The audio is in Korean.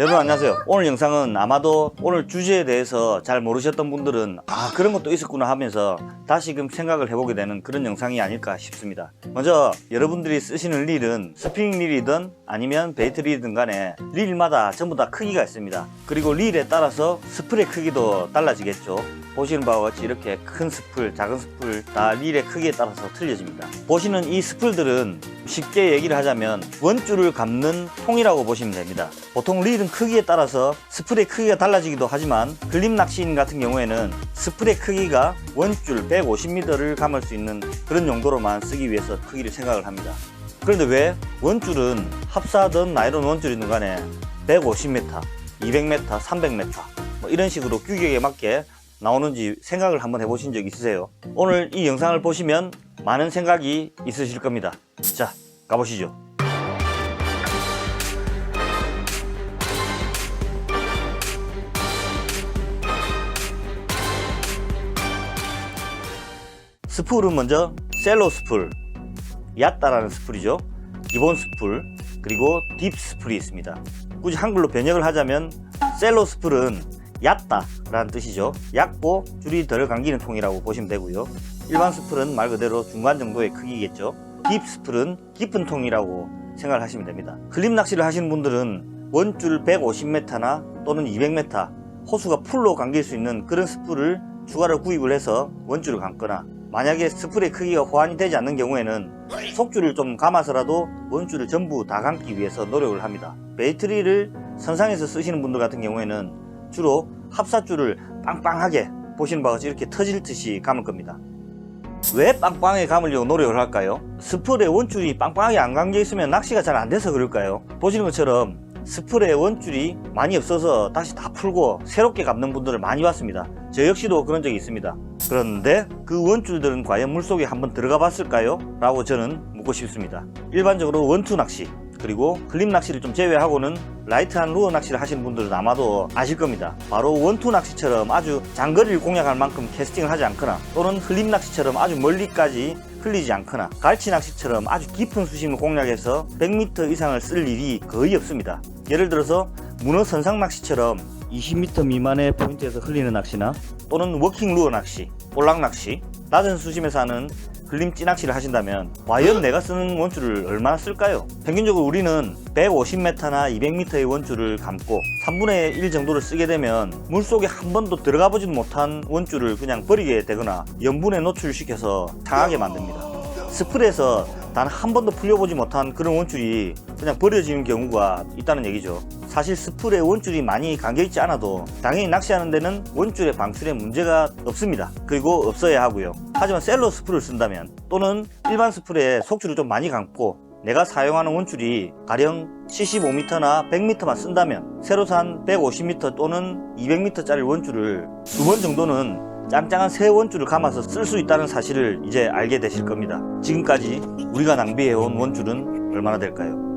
여러분 안녕하세요. 오늘 영상은 아마도 오늘 주제에 대해서 잘 모르셨던 분들은 아 그런 것도 있었구나 하면서 다시금 생각을 해보게 되는 그런 영상이 아닐까 싶습니다. 먼저 여러분들이 쓰시는 릴은 스프링 릴이든 아니면 베이트 릴이든 간에 릴마다 전부 다 크기가 있습니다. 그리고 릴에 따라서 스프의 크기도 달라지겠죠. 보시는 바와 같이 이렇게 큰 스풀, 작은 스풀 다 릴의 크기에 따라서 틀려집니다. 보시는 이 스풀들은 쉽게 얘기를 하자면 원줄을 감는 통이라고 보시면 됩니다. 보통 릴은 크기에 따라서 스풀의 크기가 달라지기도 하지만 글립 낚시인 같은 경우에는 스풀의 크기가 원줄 150m를 감을 수 있는 그런 용도로만 쓰기 위해서 크기를 생각을 합니다. 그런데 왜 원줄은 합사든 나이론 원줄이든 간에 150m, 200m, 300m 뭐 이런 식으로 규격에 맞게 나오는지 생각을 한번 해보신 적 있으세요? 오늘 이 영상을 보시면 많은 생각이 있으실 겁니다. 자, 가보시죠. 스풀은 먼저 셀로 스풀, 얕다라는 스풀이죠. 기본 스풀, 그리고 딥 스풀이 있습니다. 굳이 한글로 번역을 하자면 셀로 스풀은 얕다라는 뜻이죠. 얕고 줄이 덜 감기는 통이라고 보시면 되고요. 일반 스풀은 말 그대로 중간 정도의 크기겠죠. 딥 스풀은 깊은 통이라고 생각을 하시면 됩니다. 클립 낚시를 하시는 분들은 원줄 150m나 또는 200m 호수가 풀로 감길 수 있는 그런 스풀을 추가로 구입을 해서 원줄을 감거나 만약에 스풀의 크기가 호환이 되지 않는 경우에는 속줄을 좀 감아서라도 원줄을 전부 다 감기 위해서 노력을 합니다. 베이트리를 선상에서 쓰시는 분들 같은 경우에는 주로 합사줄을 빵빵하게 보시는 바와 같이 이렇게 터질 듯이 감을 겁니다. 왜 빵빵하게 감으려고 노력을 할까요? 스풀의 원줄이 빵빵하게 안 감겨 있으면 낚시가 잘 안 돼서 그럴까요? 보시는 것처럼 스풀의 원줄이 많이 없어서 다시 다 풀고 새롭게 감는 분들을 많이 봤습니다. 저 역시도 그런 적이 있습니다. 그런데 그 원줄들은 과연 물속에 한번 들어가 봤을까요? 라고 저는 묻고 싶습니다. 일반적으로 원투 낚시 그리고 클립 낚시를 좀 제외하고는 라이트한 루어 낚시를 하시는 분들은 아마도 아실 겁니다. 바로 원투 낚시처럼 아주 장거리를 공략할 만큼 캐스팅을 하지 않거나 또는 클립 낚시처럼 아주 멀리까지 흘리지 않거나 갈치 낚시처럼 아주 깊은 수심을 공략해서 100m 이상을 쓸 일이 거의 없습니다. 예를 들어서 문어 선상 낚시처럼 20m 미만의 포인트에서 흘리는 낚시나 또는 워킹 루어 낚시, 볼락 낚시, 낮은 수심에서 하는 글림 찌낚시를 하신다면 과연 내가 쓰는 원줄을 얼마나 쓸까요? 평균적으로 우리는 150m나 200m의 원줄을 감고 3분의 1 정도를 쓰게 되면 물속에 한 번도 들어가 보지도 못한 원줄을 그냥 버리게 되거나 염분에 노출시켜서 상하게 만듭니다. 스프에서 단 한 번도 풀려보지 못한 그런 원줄이 그냥 버려지는 경우가 있다는 얘기죠. 사실 스풀에 원줄이 많이 감겨있지 않아도 당연히 낚시하는 데는 원줄의 방출에 문제가 없습니다. 그리고 없어야 하고요. 하지만 셀로 스풀을 쓴다면 또는 일반 스풀에 속줄을 좀 많이 감고 내가 사용하는 원줄이 가령 75m나 100m만 쓴다면 새로 산 150m 또는 200m짜리 원줄을 두 번 정도는 짱짱한 새 원줄을 감아서 쓸 수 있다는 사실을 이제 알게 되실 겁니다. 지금까지 우리가 낭비해온 원줄은 얼마나 될까요?